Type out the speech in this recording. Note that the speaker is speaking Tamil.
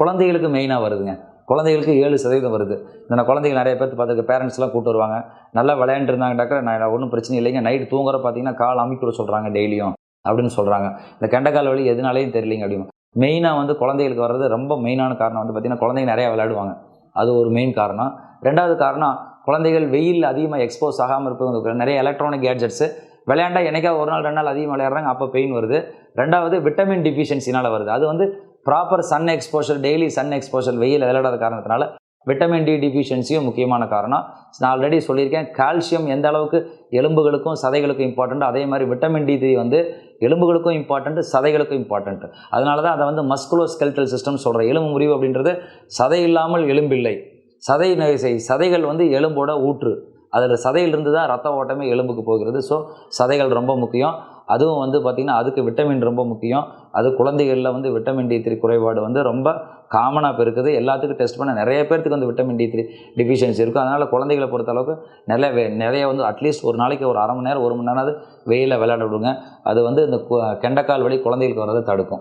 குழந்தைகளுக்கு மெயினாக வருதுங்க. குழந்தைகளுக்கு ஏழு சதவீதம் வருது. இந்த நான் குழந்தைகள் நிறைய பேர்த்து பார்த்துக்க பேரண்ட்ஸ்லாம் கூட்டு வருவாங்க. நல்லா விளையாண்டுருந்தாங்கடாக்க நான் ஒன்றும் பிரச்சனை இல்லைங்க. நைட்டு தூங்குற பார்த்தீங்கன்னா கால் அமுக்கி சொல்கிறாங்க டெய்லியும் அப்படின்னு சொல்கிறாங்க இந்த கெண்டக்கால் வலி எதுனாலையும் தெரியலிங்க அப்படின்னு. மெயினாக வந்து குழந்தைகளுக்கு வர்றது ரொம்ப மெயினான காரணம் வந்து பார்த்திங்கன்னா குழந்தைங்க நிறையா விளையாடுவாங்க. அது ஒரு மெயின் காரணம். ரெண்டாவது காரணம் குழந்தைகள் வெயில் அதிகமாக எக்ஸ்போஸ் ஆகாமல் இருப்பவங்க நிறைய எலக்ட்ரானிக் கேட்ஜெட்ஸு விளையாண்டா என்னைக்கா ஒரு நாள் ரெண்டு நாள் அதிகமாக விளையாடுறாங்க அப்போ பெயின் வருது. ரெண்டாவது விட்டமின் டிஃபிஷியன்சினால் வருது. அது வந்து proper sun exposure daily sun exposure வெயில் விளையாடாத காரணத்தினால விட்டமின் டி டிஃபிஷியன்சியும் முக்கியமான காரணம். நான் ஆல்ரெடி சொல்லியிருக்கேன் கால்சியம் எந்த அளவுக்கு எலும்புகளுக்கும் சதைகளுக்கும் இம்பார்ட்டண்ட் அதே மாதிரி விட்டமின் டி த்ரீ வந்து எலும்புகளுக்கும் இம்பார்ட்டண்ட் சதைகளுக்கும் இம்பார்ட்டண்ட் அதனால தான் அதை வந்து மஸ்குலோ ஸ்கெல்டல் சிஸ்டம் சொல்கிறேன் எலும்பு முறிவு அப்படின்றது சதை இல்லாமல் எலும்பில்லை. சதை நெ- சதைகள் வந்து எலும்போட ஊற்று. அதில் சதையிலிருந்து தான் ரத்த ஓட்டமே எலும்புக்கு போகிறது. ஸோ சதைகள் ரொம்ப முக்கியம். அதுவும் வந்து பார்த்திங்கன்னா அதுக்கு விட்டமின் ரொம்ப முக்கியம். அது குழந்தைகளில் வந்து விட்டமின் டி த்ரீ குறைபாடு வந்து ரொம்ப காமனாக இருக்குது எல்லாத்துக்கும் டெஸ்ட் பண்ண நிறைய பேர்த்துக்கு வந்து விட்டமின் டி த்ரீ டிஃபிஷியன்சி இருக்கும் அதனால் குழந்தைகளை பொறுத்த அளவுக்கு நிறைய நிறைய வந்து அட்லீஸ்ட் ஒரு நாளைக்கு ஒரு அரை மணி நேரம் ஒரு மணி நேரம் வெயிலில் விளையாட விடுங்க. அது வந்து இந்த கு- கெண்டைக்கால் குழந்தைகளுக்கு வரதை தடுக்கும்.